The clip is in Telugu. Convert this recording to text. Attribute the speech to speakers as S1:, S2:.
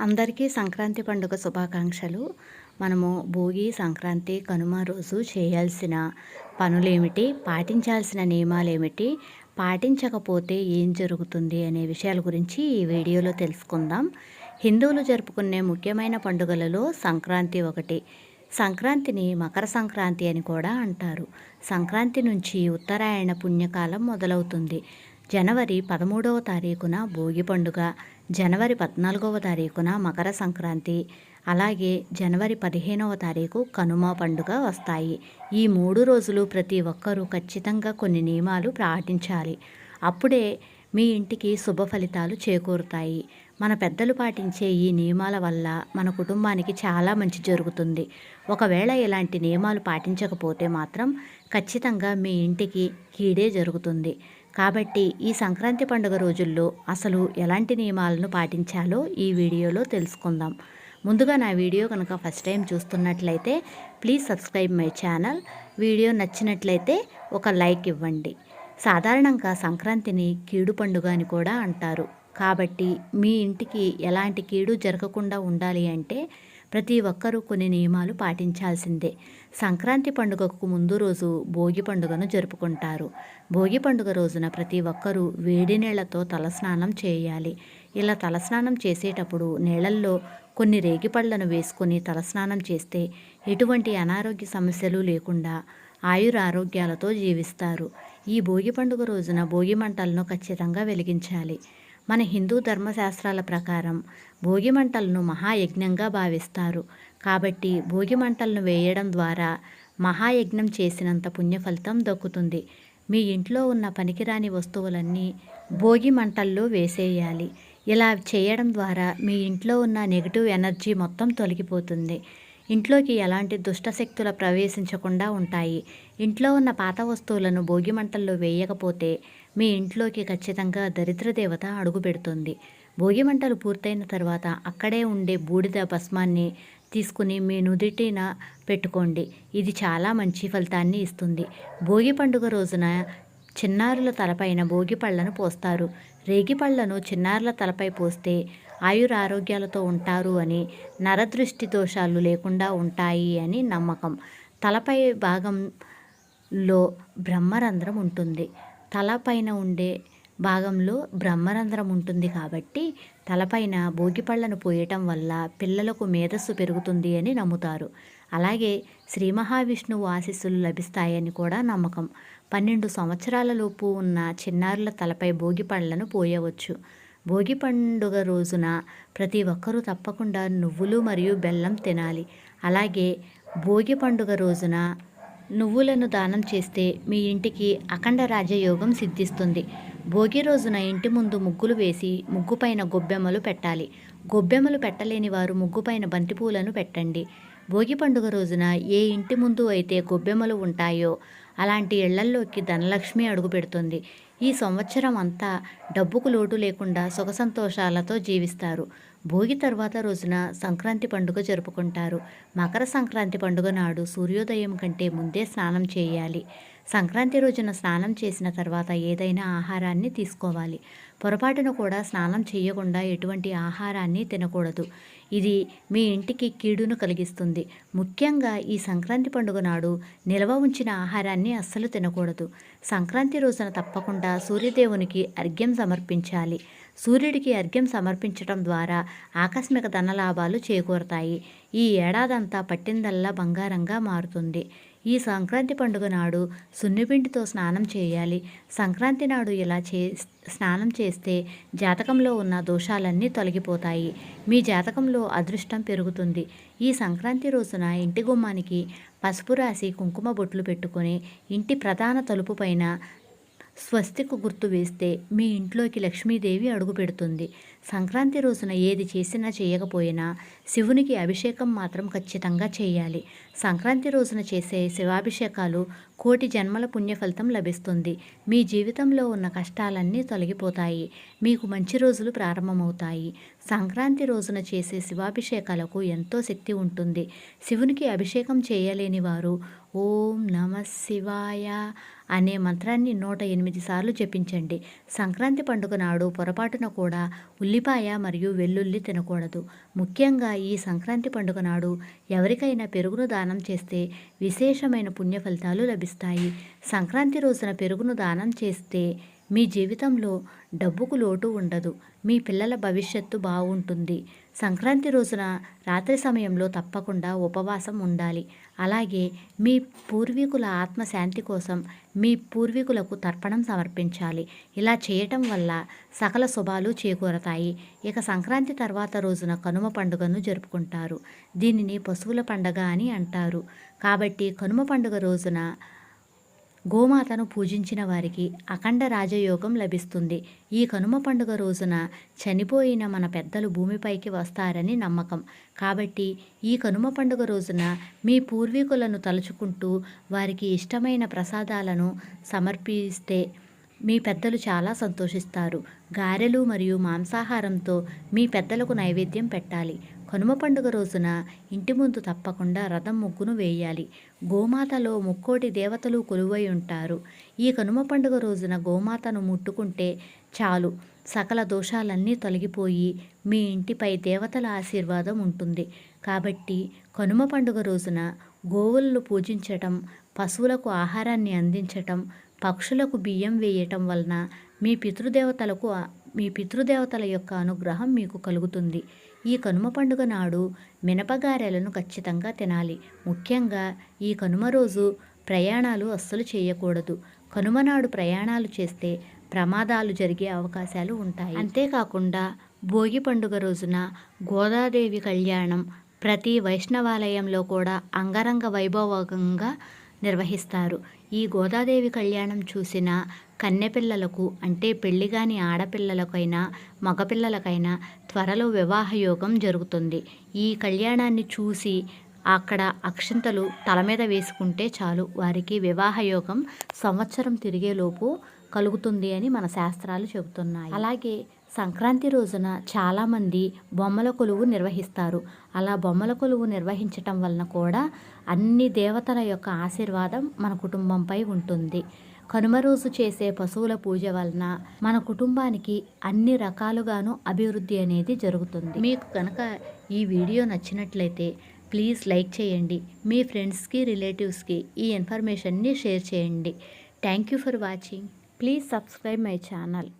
S1: అందరికీ సంక్రాంతి పండుగ శుభాకాంక్షలు. మనము భోగి సంక్రాంతి కనుమ రోజు చేయాల్సిన పనులేమిటి? పాటించాల్సిన నియమాలు ఏమిటి పాటించకపోతే ఏం జరుగుతుంది అనే విషయాల గురించి ఈ వీడియోలో తెలుసుకుందాం. హిందువులు జరుపుకునే ముఖ్యమైన పండుగలలో సంక్రాంతి ఒకటి. సంక్రాంతిని మకర సంక్రాంతి అని కూడా అంటారు. సంక్రాంతి నుంచి ఉత్తరాయణ పుణ్యకాలం మొదలవుతుంది. జనవరి పదమూడవ తారీఖున భోగి పండుగ జనవరి పద్నాలుగవ తారీఖున మకర సంక్రాంతి. అలాగే జనవరి పదిహేనవ తారీఖు కనుమ పండుగ వస్తాయి. ఈ మూడు రోజులు ప్రతి ఒక్కరూ ఖచ్చితంగా కొన్ని నియమాలు పాటించాలి. అప్పుడే మీ ఇంటికి శుభ ఫలితాలు చేకూరుతాయి. మన పెద్దలు పాటించే ఈ నియమాల వల్ల మన కుటుంబానికి చాలా మంచి జరుగుతుంది. ఒకవేళ ఇలాంటి నియమాలు పాటించకపోతే మాత్రం ఖచ్చితంగా మీ ఇంటికి కీడే జరుగుతుంది. కాబట్టి ఈ సంక్రాంతి పండుగ రోజుల్లో అసలు ఎలాంటి నియమాలను పాటించాలో ఈ వీడియోలో తెలుసుకుందాం. ముందుగా నా వీడియో కనుక ఫస్ట్ టైం చూస్తున్నట్లయితే please subscribe my channel. Video నచ్చినట్లయితే ఒక లైక్ ఇవ్వండి. సాధారణంగా సంక్రాంతిని కీడు పండుగ అని కూడా అంటారు. కాబట్టి మీ ఇంటికి ఎలాంటి కీడు జరగకుండా ఉండాలి అంటే ప్రతి ఒక్కరూ కొన్ని నియమాలు పాటించాల్సిందే. సంక్రాంతి పండుగకు ముందు రోజు భోగి పండుగను జరుపుకుంటారు. భోగి పండుగ రోజున ప్రతి ఒక్కరూ వేడి నీళ్ళతో తలస్నానం చేయాలి. ఇలా తలస్నానం చేసేటప్పుడు నీళ్ళల్లో కొన్ని రేగిపళ్ళను వేసుకొని తలస్నానం చేస్తే ఎటువంటి అనారోగ్య సమస్యలు లేకుండా ఆయుర ఆరోగ్యాలతో జీవిస్తారు. ఈ భోగి పండుగ రోజున భోగి మంటలను ఖచ్చితంగా వెలిగించాలి. మన హిందూ ధర్మశాస్త్రాల ప్రకారం భోగి మంటలను మహాయజ్ఞంగా భావిస్తారు. కాబట్టి భోగి మంటలను వేయడం ద్వారా మహాయజ్ఞం చేసినంత పుణ్యఫలితం దక్కుతుంది. మీ ఇంట్లో ఉన్న పనికిరాని వస్తువులన్నీ భోగి మంటల్లో వేసేయాలి. ఇలా చేయడం ద్వారా మీ ఇంట్లో ఉన్న నెగిటివ్ ఎనర్జీ మొత్తం తొలగిపోతుంది. ఇంట్లోకి ఎలాంటి దుష్టశక్తుల ప్రవేశించకుండా ఉంటాయి. ఇంట్లో ఉన్న పాత వస్తువులను భోగి మంటల్లో వేయకపోతే మీ ఇంట్లోకి ఖచ్చితంగా దరిద్ర దేవత అడుగు పెడుతుంది. భోగి మంటలు పూర్తయిన తర్వాత అక్కడే ఉండే బూడిద భస్మాన్ని తీసుకుని మీ నుదిటిన పెట్టుకోండి. ఇది చాలా మంచి ఫలితాన్ని ఇస్తుంది. భోగి పండుగ రోజున చిన్నారుల తలపైన భోగి పళ్ళను పోస్తారు. రేగి పళ్ళను చిన్నారుల తలపై పోస్తే ఆయుర ఆరోగ్యాలతో ఉంటారు అని నరదృష్టి దోషాలు లేకుండా ఉంటాయి అని నమ్మకం. తలపై భాగంలో బ్రహ్మరంధ్రం ఉంటుంది. తలపైన ఉండే భాగంలో బ్రహ్మరంధ్రం ఉంటుంది కాబట్టి తలపైన భోగిపళ్ళను పోయటం వల్ల పిల్లలకు మేధస్సు పెరుగుతుంది అని నమ్ముతారు. అలాగే శ్రీ మహావిష్ణువు ఆశీస్సులు లభిస్తాయని కూడా నమ్మకం. పన్నెండు సంవత్సరాల లోపు ఉన్న చిన్నారుల తలపై భోగిపళ్ళను పోయవచ్చు. భోగి పండుగ రోజున ప్రతి ఒక్కరూ తప్పకుండా నువ్వులు మరియు బెల్లం తినాలి. అలాగే భోగి పండుగ రోజున నువ్వులను దానం చేస్తే మీ ఇంటికి అఖండ రాజయోగం సిద్ధిస్తుంది. భోగి రోజున ఇంటి ముందు ముగ్గులు వేసి ముగ్గుపైన గొబ్బెమ్మలు పెట్టాలి. గొబ్బెమ్మలు పెట్టలేని వారు ముగ్గుపైన బంతిపూలను పెట్టండి. భోగి పండుగ రోజున ఏ ఇంటి ముందు అయితే గొబ్బెమ్మలు ఉంటాయో అలాంటి ఇళ్ళల్లోకి ధనలక్ష్మి అడుగు పెడుతుంది. ఈ సంవత్సరం అంతా డబ్బుకు లోటు లేకుండా సుఖ సంతోషాలతో జీవిస్తారు. భోగి తర్వాత రోజున సంక్రాంతి పండుగ జరుపుకుంటారు. మకర సంక్రాంతి పండుగ నాడు సూర్యోదయం కంటే ముందే స్నానం చేయాలి. సంక్రాంతి రోజున స్నానం చేసిన తర్వాత ఏదైనా ఆహారాన్ని తీసుకోవాలి. పొరపాటున కూడా స్నానం చేయకుండా ఎటువంటి ఆహారాన్ని తినకూడదు. ఇది మీ ఇంటికి కీడును కలిగిస్తుంది. ముఖ్యంగా ఈ సంక్రాంతి పండుగ నాడు నిల్వ ఉంచిన ఆహారాన్ని అస్సలు తినకూడదు. సంక్రాంతి రోజున తప్పకుండా సూర్యదేవునికి అర్ఘ్యం సమర్పించాలి. సూర్యుడికి అర్ఘ్యం సమర్పించడం ద్వారా ఆకస్మిక ధనలాభాలు చేకూరతాయి. ఈ ఏడాదంతా పట్టిందల్లా బంగారంగా మారుతుంది. ఈ సంక్రాంతి పండుగ నాడు సున్నిపిండితో స్నానం చేయాలి. సంక్రాంతి నాడు ఇలా చే స్నానం చేస్తే జాతకంలో ఉన్న దోషాలన్నీ తొలగిపోతాయి. మీ జాతకంలో అదృష్టం పెరుగుతుంది. ఈ సంక్రాంతి రోజున ఇంటి గుమ్మానికి పసుపు రాసి కుంకుమ బొట్లు పెట్టుకొని ఇంటి ప్రధాన తలుపు పైన స్వస్తికు గుర్తు వేస్తే మీ ఇంట్లోకి లక్ష్మీదేవి అడుగుపెడుతుంది సంక్రాంతి రోజున ఏది చేసినా చేయకపోయినా శివునికి అభిషేకం మాత్రం ఖచ్చితంగా చేయాలి. సంక్రాంతి రోజున చేసే శివాభిషేకాలు కోటి జన్మల పుణ్యఫలితం లభిస్తుంది. మీ జీవితంలో ఉన్న కష్టాలన్నీ తొలగిపోతాయి. మీకు మంచి రోజులు ప్రారంభమవుతాయి. సంక్రాంతి రోజున చేసే శివాభిషేకాలకు ఎంతో శక్తి ఉంటుంది. శివునికి అభిషేకం చేయలేని వారు ఓం నమ శివాయ అనే మంత్రాన్ని నూట ఎనిమిది సార్లు జపించండి. సంక్రాంతి పండుగ నాడు పొరపాటున కూడా ఉల్లిపాయ మరియు వెల్లుల్లి తినకూడదు. ముఖ్యంగా ఈ సంక్రాంతి పండుగ నాడు ఎవరికైనా పెరుగును దానం చేస్తే విశేషమైన పుణ్య ఫలితాలు లభిస్తాయి. సంక్రాంతి రోజున పెరుగును దానం చేస్తే మీ జీవితంలో డబ్బుకు లోటు ఉండదు. మీ పిల్లల భవిష్యత్తు బాగుంటుంది. సంక్రాంతి రోజున రాత్రి సమయంలో తప్పకుండా ఉపవాసం ఉండాలి. అలాగే మీ పూర్వీకుల ఆత్మశాంతి కోసం మీ పూర్వీకులకు తర్పణం సమర్పించాలి. ఇలా చేయటం వల్ల సకల శుభాలు చేకూరతాయి. ఇక సంక్రాంతి తర్వాత రోజున కనుమ పండుగను జరుపుకుంటారు. దీనిని పశువుల పండగ అని అంటారు. కాబట్టి కనుమ పండుగ రోజున గోమాతను పూజించిన వారికి అఖండ రాజయోగం లభిస్తుంది. ఈ కనుమ పండుగ రోజున చనిపోయిన మన పెద్దలు భూమిపైకి వస్తారని నమ్మకం. కాబట్టి ఈ కనుమ పండుగ రోజున మీ పూర్వీకులను తలుచుకుంటూ వారికి ఇష్టమైన ప్రసాదాలను సమర్పిస్తే మీ పెద్దలు చాలా సంతోషిస్తారు. గారెలు మరియు మాంసాహారంతో మీ పెద్దలకు నైవేద్యం పెట్టాలి. కనుమ పండుగ రోజున ఇంటి ముందు తప్పకుండా రథం ముగ్గును వేయాలి. గోమాతలో ముక్కోటి దేవతలు కొలువై ఉంటారు. ఈ కనుమ పండుగ రోజున గోమాతను ముట్టుకుంటే చాలు. సకల దోషాలన్నీ తొలగిపోయి మీ ఇంటిపై దేవతల ఆశీర్వాదం ఉంటుంది. కాబట్టి కనుమ పండుగ రోజున గోవులను పూజించటం పశువులకు ఆహారాన్ని అందించటం పక్షులకు బియ్యం వేయటం వలన మీ పితృదేవతలకు మీ పితృదేవతల యొక్క అనుగ్రహం మీకు కలుగుతుంది. ఈ కనుమ పండుగ నాడు మినపగారెలను ఖచ్చితంగా తినాలి. ముఖ్యంగా ఈ కనుమ రోజు ప్రయాణాలు అస్సలు చేయకూడదు. కనుమ నాడు ప్రయాణాలు చేస్తే ప్రమాదాలు జరిగే అవకాశాలు ఉంటాయి. అంతేకాకుండా భోగి పండుగ రోజున గోదాదేవి కళ్యాణం ప్రతి వైష్ణవాలయంలో కూడా అంగరంగ వైభవంగా నిర్వహిస్తారు. ఈ గోదాదేవి కళ్యాణం చూసిన కన్నెపిల్లలకు అంటే పెళ్ళిగాని ఆడపిల్లలకైనా మగపిల్లలకైనా త్వరలో వివాహ యోగం జరుగుతుంది. ఈ కళ్యాణాన్ని చూసి అక్కడ అక్షింతలు తల మీద వేసుకుంటే చాలు. వారికి వివాహ యోగం సంవత్సరం తిరిగేలోపు కలుగుతుంది అని మన శాస్త్రాలు చెబుతున్నాయి. అలాగే సంక్రాంతి రోజున చాలామంది బొమ్మల కొలువు నిర్వహిస్తారు. అలా బొమ్మల కొలువు నిర్వహించటం వలన కూడా అన్ని దేవతల యొక్క ఆశీర్వాదం మన కుటుంబంపై ఉంటుంది. కనుమ రోజు చేసే పశువుల పూజ వలన మన కుటుంబానికి అన్ని రకాలుగాను అభివృద్ధి అనేది జరుగుతుంది. మీకు కనుక ఈ వీడియో నచ్చినట్లయితే ప్లీజ్ లైక్ చేయండి. మీ ఫ్రెండ్స్కి రిలేటివ్స్కి ఈ ఇన్ఫర్మేషన్ని షేర్ చేయండి. Thank you for watching. Please subscribe my channel.